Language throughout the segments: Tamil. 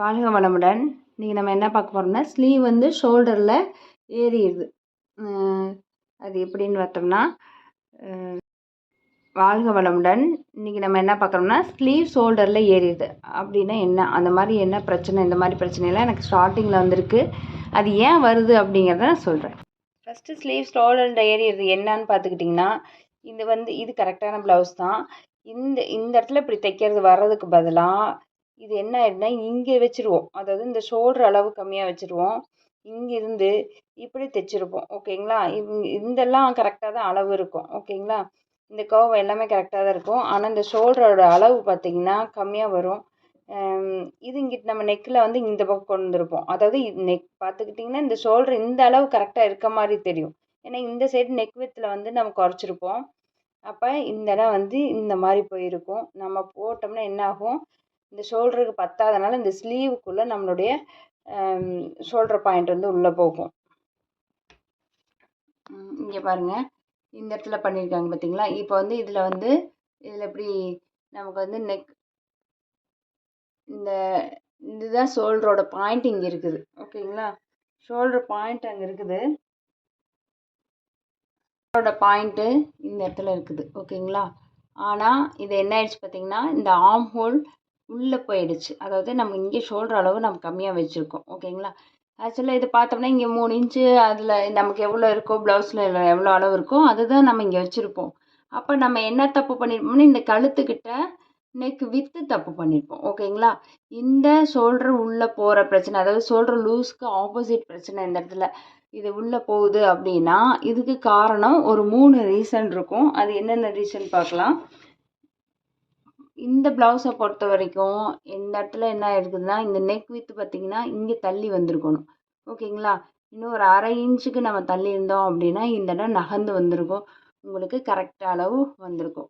வாழ்க வளமுடன். இன்றைக்கி நம்ம என்ன பார்க்க போகிறோம்னா ஸ்லீவ் வந்து ஷோல்டரில் ஏறிடுது. அது எப்படின்னு பார்த்தோம்னா வாழ்க வளமுடன். இன்றைக்கி நம்ம என்ன பார்க்குறோம்னா ஸ்லீவ் ஷோல்டரில் ஏறிடுது. அப்படின்னா என்ன? அந்த மாதிரி என்ன பிரச்சனை? இந்த மாதிரி பிரச்சனைலாம் எனக்கு ஸ்டார்டிங்கில் வந்திருக்கு. அது ஏன் வருது அப்படிங்கிறத நான் சொல்கிறேன் ஃபஸ்ட்டு ஸ்லீவ் ஷோல்டரில் ஏறிடுது என்னன்னு பார்த்துக்கிட்டிங்கன்னா இது வந்து இது கரெக்டான ப்ளவுஸ் தான். இந்த இந்த இடத்துல இப்படி தைக்கிறது வர்றதுக்கு பதிலாக இது என்ன ஆயிடுனா இங்கே வச்சுருவோம். அதாவது இந்த ஷோல்டர் அளவு கம்மியாக வச்சுருவோம். இங்கிருந்து இப்படி தைச்சிருப்போம். ஓகேங்களா? இவ் இதெல்லாம் கரெக்டாக தான் அளவு இருக்கும். ஓகேங்களா? இந்த கர்வ் எல்லாமே கரெக்டாக தான் இருக்கும். ஆனால் இந்த ஷோல்டரோட அளவு பார்த்திங்கன்னா கம்மியாக வரும். இது இங்கிட்டு நம்ம நெக்கில் வந்து இந்த பக்கம் கொண்டு வந்துருப்போம். அதாவது நெக் பார்த்துக்கிட்டிங்கன்னா இந்த ஷோல்டர் இந்த அளவு கரெக்டாக இருக்க மாதிரி தெரியும். ஏன்னா இந்த சைடு நெக் வித்தில் வந்து நம்ம குறைச்சிருப்போம். அப்போ இந்த இடம் வந்து இந்த மாதிரி போயிருக்கும். நம்ம போட்டோம்னா என்ன ஆகும்? இந்த ஷோல்டருக்கு பத்தாதனால இந்த ஸ்லீவுக்குள்ளே நம்மளுடைய ஷோல்டர் பாயிண்ட் வந்து உள்ளே போகும். இங்கே பாருங்கள் இந்த இடத்துல பண்ணியிருக்காங்க பார்த்தீங்களா இப்போ வந்து இதில் வந்து இதில் எப்படி நமக்கு வந்து நெக் இந்த இதுதான் ஷோல்டரோட பாயிண்ட் இங்கே இருக்குது. ஓகேங்களா? ஷோல்டர் பாயிண்ட் அங்கே இருக்குது. ஷோல்டரோட பாயிண்ட்டு இந்த இடத்துல இருக்குது. ஓகேங்களா? ஆனால் இது என்ன ஆயிடுச்சு பார்த்தீங்கன்னா இந்த ஆம் ஹோல் உள்ளே போயிடுச்சு. அதாவது நம்ம இங்கே ஷோல்டர் அளவு நம்ம கம்மியாக வச்சுருக்கோம். ஓகேங்களா? ஆக்சுவலாக இது பார்த்தோம்னா இங்கே மூணு இன்ச்சு அதில் நமக்கு எவ்வளோ இருக்கோ ப்ளவுஸில் எவ்வளோ அளவு இருக்கோ அதுதான் நம்ம இங்கே வச்சுருப்போம். அப்போ நம்ம என்ன தப்பு பண்ணியிருப்போம்னா இந்த கழுத்துக்கிட்ட நெக் வித்து தப்பு பண்ணியிருப்போம் ஓகேங்களா? இந்த ஷோல்டர் உள்ளே போகிற பிரச்சனை அதாவது ஷோல்டர் லூஸ்க்கு ஆப்போசிட் பிரச்சனை இந்த இடத்துல. இது உள்ளே போகுது அப்படின்னா இதுக்கு காரணம் ஒரு மூணு ரீசன் இருக்கும். அது என்னென்ன ரீசன் பார்க்கலாம்? இந்த ப்ளவுஸை பொறுத்த வரைக்கும் இந்த இடத்துல என்ன இருக்குதுன்னா இந்த நெக் வித்து பார்த்திங்கன்னா இங்கே தள்ளி வந்திருக்கணும். ஓகேங்களா? இன்னும் ஒரு அரை இன்ச்சுக்கு நம்ம தள்ளி இருந்தோம் அப்படின்னா இந்த இடம் நகர்ந்து வந்திருக்கும். உங்களுக்கு கரெக்டாக அளவு வந்திருக்கும்.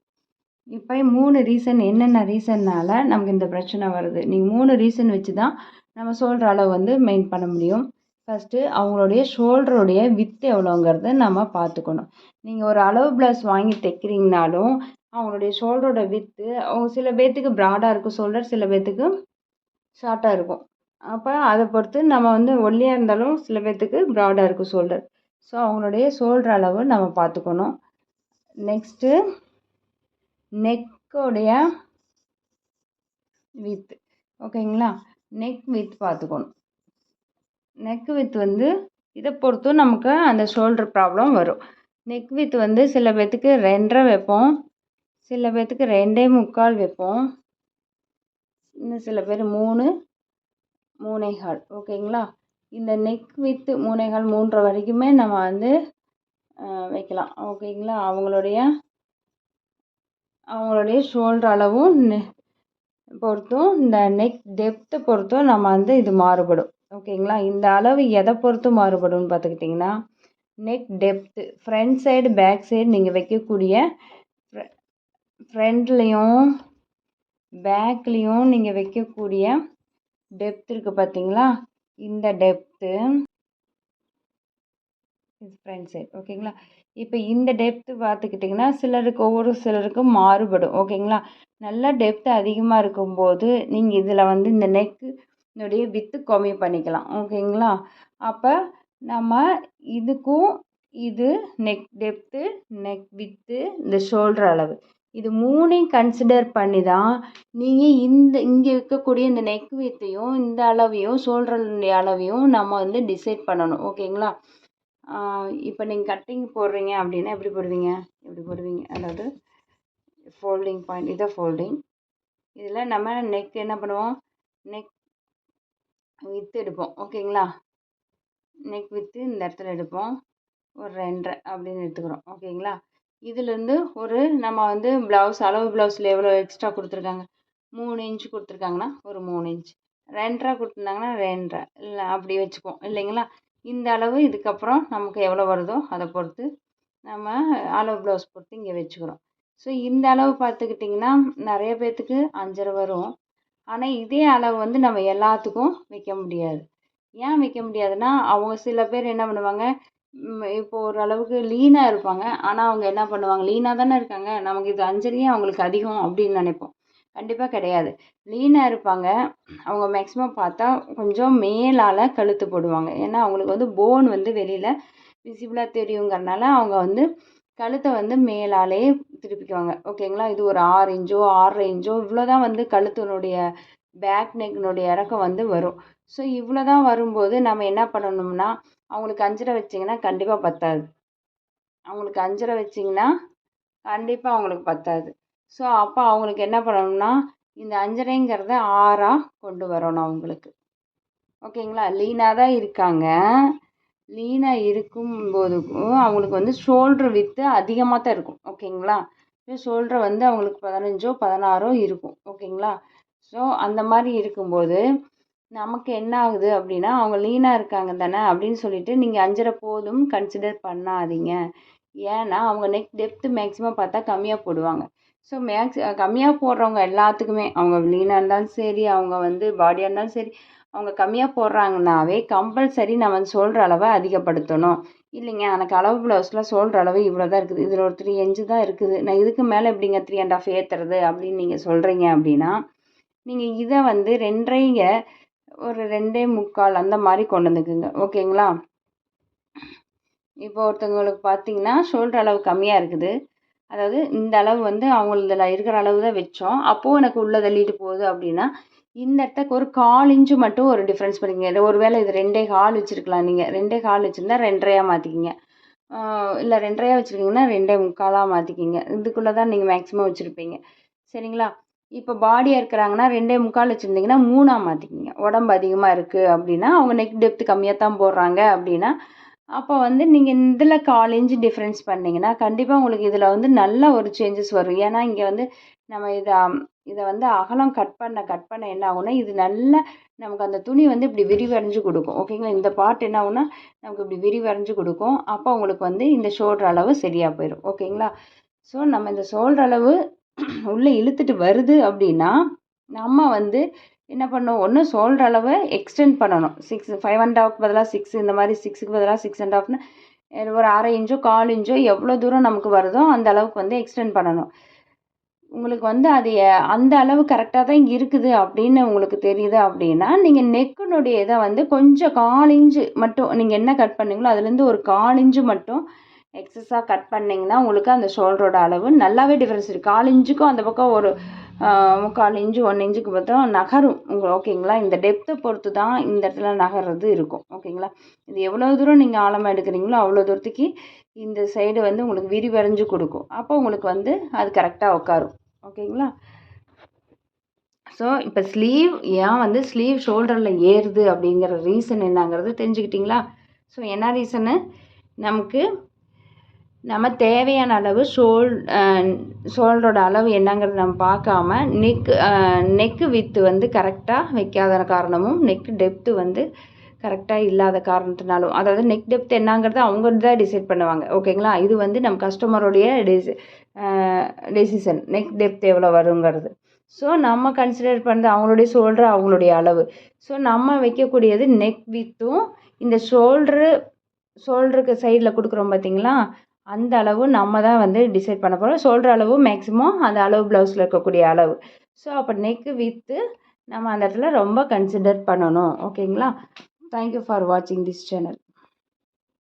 இப்போ மூணு ரீசன் என்னென்ன ரீசன்னால் நமக்கு இந்த பிரச்சனை வருது? நீங்கள் மூணு ரீசன் வச்சு தான் நம்ம சொல்கிற அளவு வந்து மெயின் பண்ண முடியும். ஃபஸ்ட்டு அவங்களுடைய ஷோல்டருடைய வித்து எவ்வளோங்கிறத நம்ம பார்த்துக்கணும். நீங்கள் ஒரு அளவு ப்ளவுஸ் வாங்கி தைக்கிறீங்கனாலும் அவங்களுடைய ஷோல்டரோட வித்து அவங்க சில பேர்த்துக்கு ப்ராடாக இருக்கும் ஷோல்டர் சில பேர்த்துக்கு ஷார்ட்டாக இருக்கும். அப்போ அதை பொறுத்து நம்ம வந்து ஒல்லியாக இருந்தாலும் சில பேர்த்துக்கு ப்ராடாக இருக்கும் ஷோல்டர் ஸோ அவங்களுடைய ஷோல்டர் அளவு நம்ம பார்த்துக்கணும். நெக்ஸ்ட்டு நெக்கோடைய வித் ஓகேங்களா நெக் வித் பார்த்துக்கணும். நெக் வித் வந்து இதை பொறுத்தும் நமக்கு அந்த ஷோல்டர் ப்ராப்ளம் வரும். நெக் வித் வந்து சில பேர்த்துக்கு ரெண்டரை வைப்போம். சில பேர்த்துக்கு ரெண்டே முக்கால் வைப்போம். இன்னும் சில பேர் மூணு மூணேகால். ஓகேங்களா? இந்த நெக் வித்து மூணேகால் மூன்றரை வரைக்குமே நம்ம வந்து வைக்கலாம். ஓகேங்களா? அவங்களுடைய அவங்களுடைய ஷோல்டர் அளவும் பொறுத்தும் இந்த நெக் டெப்த்தை பொறுத்தும் நம்ம வந்து இது மாறுபடும். ஓகேங்களா? இந்த அளவு எதை பொறுத்து மாறுபடும்னு பார்த்துக்கிட்டிங்கன்னா neck depth front side back side நீங்கள் வைக்கக்கூடிய ஃப்ரண்ட்லேயும் பேக்லேயும் நீங்கள் வைக்கக்கூடிய டெப்த் இருக்குது பார்த்தீங்களா இந்த டெப்த்து இது ஃப்ரண்ட் சைட் ஓகேங்களா இப்போ இந்த டெப்த்து பார்த்துக்கிட்டிங்கன்னா சிலருக்கு ஒவ்வொரு சிலருக்கும் மாறுபடும் ஓகேங்களா நல்லா டெப்த் அதிகமாக இருக்கும்போது நீங்கள் இதில் வந்து இந்த நெக்கு இதோடைய வித்து கம்மி பண்ணிக்கலாம் ஓகேங்களா அப்போ நம்ம இதுக்கும் இது நெக் டெப்த்து நெக் வித்து இந்த ஷோல்டர் அளவு. இது மூணையும் கன்சிடர் பண்ணி தான் நீங்கள் இந்த இங்கே இருக்கக்கூடிய இந்த நெக் வித்தையும் இந்த அளவையும் சோல்டருடைய அளவையும் நம்ம வந்து டிசைட் பண்ணணும். ஓகேங்களா இப்போ நீங்கள் கட்டிங் போடுறீங்க அப்படின்னா எப்படி போடுவீங்க? எப்படி போடுவீங்க? அதாவது ஃபோல்டிங் பாயிண்ட் இதை ஃபோல்டிங் இதில் நம்ம நெக் என்ன பண்ணுவோம்? நெக் வித்து எடுப்போம். ஓகேங்களா நெக் வித்து இந்த இடத்துல எடுப்போம். ஒரு ரெண்டரை அப்படின்னு எடுத்துக்கிறோம். ஓகேங்களா இதுலேருந்து ஒரு நம்ம வந்து ப்ளவுஸ் அளவு ப்ளவுஸில் எவ்வளோ எக்ஸ்ட்ரா கொடுத்துருக்காங்க? மூணு இன்ச்சு கொடுத்துருக்காங்கன்னா ஒரு மூணு இன்ச் ரெண்டரை கொடுத்துருந்தாங்கன்னா ரெண்டரை. இல்லை அப்படி வச்சுப்போம் இல்லைங்களா? இந்த அளவு இதுக்கப்புறம் நமக்கு எவ்வளோ வருதோ அதை பொறுத்து நம்ம அளவு ப்ளவுஸ் பொறுத்து இங்கே வச்சுக்கிறோம். ஸோ இந்த அளவு பார்த்துக்கிட்டிங்கன்னா நிறைய பேர்த்துக்கு அஞ்சரை வரும். ஆனால் இதே அளவு வந்து நம்ம எல்லாத்துக்கும் வைக்க முடியாது. ஏன் வைக்க முடியாதுன்னா அவங்க சில பேர் என்ன பண்ணுவாங்க? இப்போ ஓரளவுக்கு லீனாக இருப்பாங்க. ஆனால் அவங்க என்ன பண்ணுவாங்க? லீனாக தானே இருக்காங்க. நமக்கு இது அஞ்சலியே அவங்களுக்கு அதிகம் அப்படின்னு நினைப்போம். கண்டிப்பாக கிடையாது. லீனாக இருப்பாங்க. அவங்க மேக்ஸிமம் பார்த்தா கொஞ்சம் மேலால் கழுத்து போடுவாங்க. ஏன்னா அவங்களுக்கு வந்து போன் வந்து வெளியில் விசிபிளாக தெரியுங்கிறனால அவங்க வந்து கழுத்தை வந்து மேலாலே திருப்பிக்குவாங்க. ஓகேங்களா இது ஒரு ஆறு இன்ச்சோ ஆறரை இன்ச்சோ இவ்வளோ தான் வந்து கழுத்தினுடைய பேக் நெக்கினுடைய இறக்கம் வந்து வரும். ஸோ இவ்வளோ தான் வரும்போது நம்ம என்ன பண்ணணும்னா அவங்களுக்கு அஞ்சரை வச்சிங்கன்னா கண்டிப்பாக பத்தாது. அவங்களுக்கு அஞ்சரை வச்சிங்கன்னா கண்டிப்பாக அவங்களுக்கு பத்தாது. ஸோ அப்போ அவங்களுக்கு என்ன பண்ணணும்னா இந்த அஞ்சரைங்கிறத ஆறாக கொண்டு வரணும் அவங்களுக்கு. ஓகேங்களா? லீனாக தான் இருக்காங்க. லீனாக இருக்கும்போதுக்கும் அவங்களுக்கு வந்து ஷோல்ட்ரு வித்து அதிகமாக தான் இருக்கும். ஓகேங்களா? ஷோல்ட்ரு வந்து அவங்களுக்கு பதினஞ்சோ பதினாறோ இருக்கும். ஓகேங்களா? ஸோ அந்த மாதிரி இருக்கும்போது நமக்கு என்ன ஆகுது அப்படின்னா அவங்க லீனாக இருக்காங்க தானே அப்படின்னு சொல்லிட்டு நீங்கள் அஞ்சரை போதும் கன்சிடர் பண்ணாதீங்க. ஏன்னா அவங்க நெக் டெப்த்து மேக்ஸிமம் பார்த்தா கம்மியாக போடுவாங்க. ஸோ மேக்ஸ் கம்மியாக போடுறவங்க எல்லாத்துக்குமே அவங்க லீனாக இருந்தாலும் சரி அவங்க வந்து பாடியாக இருந்தாலும் சரி அவங்க கம்மியாக போடுறாங்கனாவே கம்பல்சரி நம்ம சொல்கிற அளவை அதிகப்படுத்தணும். இல்லைங்க எனக்கு அளவு ப்ளவுஸில் சொல்கிற அளவு இவ்வளோ தான் இருக்குது. இதில் ஒரு த்ரீ இன்ச்சு தான் இருக்குது. நான் இதுக்கு மேலே எப்படிங்க த்ரீ அண்ட் ஆஃப் ஏற்றுறது அப்படின்னு நீங்கள் சொல்கிறீங்க அப்படின்னா நீங்கள் இதை வந்து ரெண்டரைங்க ஒரு ரெண்டே முக்கால் அந்த மாதிரி கொண்டு வந்துக்குங்க. ஓகேங்களா? இப்போ ஒருத்தவங்களுக்கு பார்த்தீங்கன்னா ஷோல்டர் அளவு கம்மியாக இருக்குது. அதாவது இந்த அளவு வந்து அவங்களதில் இருக்கிற அளவு தான் வச்சோம். அப்போது எனக்கு உள்ளே தள்ளிட்டு போகுது அப்படின்னா இந்த இடத்துக்கு ஒரு கால் இன்ச்சு மட்டும் ஒரு டிஃப்ரென்ஸ் பண்ணிக்கங்க. ஒரு வேளை இது ரெண்டே கால் வச்சுருக்கலாம் நீங்கள் ரெண்டே கால் வச்சுருந்தா ரெண்டரையாக மாற்றிக்கிங்க இல்லை ரெண்டரையாக வச்சுருக்கீங்கன்னா ரெண்டே முக்காலாக மாற்றிக்கிங்க இதுக்குள்ளே தான் நீங்கள் மேக்ஸிமம் வச்சுருப்பீங்க. சரிங்களா? இப்போ பாடியாக இருக்கிறாங்கன்னா ரெண்டே முக்கால் வச்சுருந்தீங்கன்னா மூணாக மாற்றிக்கிங்க உடம்பு அதிகமாக இருக்குது அப்படின்னா அவங்க நெக் டெப்த்து கம்மியாக தான் போடுறாங்க அப்படின்னா அப்போ வந்து நீங்கள் இதில் கால் இன்ச்சு டிஃப்ரென்ஸ் பண்ணிங்கன்னா கண்டிப்பாக உங்களுக்கு இதில் வந்து நல்ல ஒரு சேஞ்சஸ் வரும். ஏன்னா இங்கே வந்து நம்ம இதை இதை வந்து அகலம் கட் பண்ண கட் பண்ண என்ன ஆகும்னா இது நல்ல நமக்கு அந்த துணி வந்து இப்படி விரிவடைஞ்சு கொடுக்கும். ஓகேங்களா இந்த பார்ட் என்ன ஆகும்னா நமக்கு இப்படி விரிவடைஞ்சு கொடுக்கும். அப்போ உங்களுக்கு வந்து இந்த ஷோல்டர் அளவு சரியாக போயிடும் ஓகேங்களா ஸோ நம்ம இந்த ஷோல்டர் அளவு உள்ளே இழுத்துட்டு வருது அப்படின்னா நம்ம வந்து என்ன பண்ணணும் ஒன்று சொல்கிற அளவை எக்ஸ்டெண்ட் பண்ணணும். சிக்ஸ் ஃபைவ் அண்ட் ஹாஃப் பதிலாக சிக்ஸ் இந்த மாதிரி சிக்ஸுக்கு பதிலாக சிக்ஸ் அண்ட் ஹாஃப்னு ஒரு அரை இன்ச்சோ கால் இன்ச்சோ எவ்வளோ தூரம் நமக்கு வருதோ அந்த அளவுக்கு வந்து எக்ஸ்டெண்ட் பண்ணணும். உங்களுக்கு வந்து அது அந்த அளவு கரெக்டாக தான் இங்கே இருக்குது அப்படின்னு உங்களுக்கு தெரியுது அப்படின்னா நீங்கள் நெக்குனுடைய இதை வந்து கொஞ்சம் கால் இன்ச்சு மட்டும் நீங்கள் என்ன கட் பண்ணீங்களோ அதுலேருந்து ஒரு கால் இன்ச்சு மட்டும் எக்ஸஸாக கட் பண்ணிங்கன்னா உங்களுக்கு அந்த ஷோல்டரோட அளவு நல்லாவே டிஃப்ரென்ஸ் இருக்குது கால் இன்ச்சுக்கும் அந்த பக்கம் ஒரு முக்கால் இன்ச்சு ஒன் இன்ச்சுக்கு பார்த்தா நகரும். உங்கள் ஓகேங்களா இந்த டெப்த்தை பொறுத்து தான் இந்த இடத்துல நகர்றது இருக்கும். ஓகேங்களா இது எவ்வளோ தூரம் நீங்கள் ஆழமாக எடுக்கிறீங்களோ அவ்வளோ தூரத்துக்கு இந்த சைடு வந்து உங்களுக்கு விரிவரைஞ்சு கொடுக்கும். அப்போ உங்களுக்கு வந்து அது கரெக்டாக உட்காரும். ஓகேங்களா ஸோ இப்போ ஸ்லீவ் ஏன் வந்து ஸ்லீவ் ஷோல்டரில் ஏறுது அப்படிங்கிற ரீசன் என்னங்கிறது தெரிஞ்சுக்கிட்டிங்களா? ஸோ என்ன ரீசனு நமக்கு நம்ம தேவையான அளவு ஷோல் ஷோல்டரோட அளவு என்னங்கிறது நம்ம பார்க்காம நெக்கு நெக்கு வித்து வந்து கரெக்டாக வைக்காத காரணமும் நெக் டெப்த்து வந்து கரெக்டாக இல்லாத காரணத்தினாலும் அதாவது நெக் டெப்த் என்னங்கிறத அவங்க தான் டிசைட் பண்ணுவாங்க. ஓகேங்களா இது வந்து நம்ம கஸ்டமருடைய டெசி டெசிஷன் நெக் டெப்த் எவ்வளோ வருங்கிறது. ஸோ நம்ம கன்சிடர் பண்ணுறது அவங்களுடைய ஷோல்டர் அவங்களுடைய அளவு. ஸோ நம்ம வைக்கக்கூடியது நெக் வித்தும் இந்த ஷோல்ட்ரு ஷோல்டருக்கு சைடில் கொடுக்குறோம் பார்த்தீங்களா அந்த அளவு நம்ம தான் வந்து டிசைட் பண்ண போகிறோம் சொல்கிற அளவு மேக்ஸிமம் அந்த அளவு ப்ளவுஸில் இருக்கக்கூடிய அளவு. ஸோ அப்போ நெக்கு வித்து நம்ம அந்த இடத்துல ரொம்ப கன்சிடர் பண்ணணும். ஓகேங்களா தேங்க்யூ ஃபார் வாட்சிங் திஸ் சேனல்